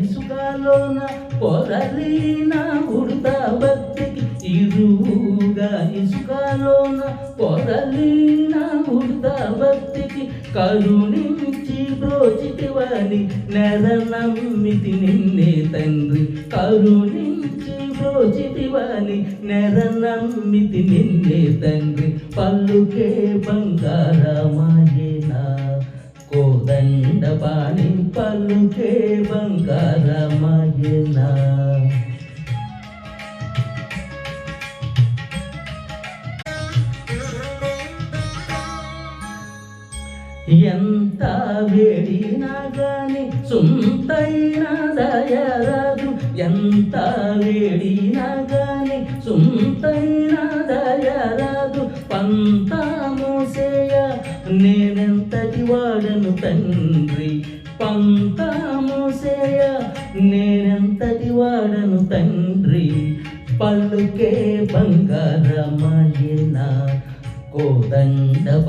ఇసుకలోన పొరలిన ఉడత భక్తికి ఇరువుగా ఇసుకలోన పొరలిన ఉడత భక్తికి కరుణించి బ్రోచితివని నెల నమ్మితి నిన్నే తండ్రి. కరుణించి బ్రోచితివని నెల నమ్మితి నిన్నే తండ్రి. పల్లుకే బంగారమాయ కోదండ పాణి ఎంత వేడినా గాని సొంతైన దయరాదు. ఎంత వేడినా గాని సొంతైన దయరాదు. పంతామోసేయ నేనెంతటి వాడను తండ్రి. పంతామోసేయ నేనెంతటి వాడను తండ్రి. పలుకే బంగారమాయనా కోదండ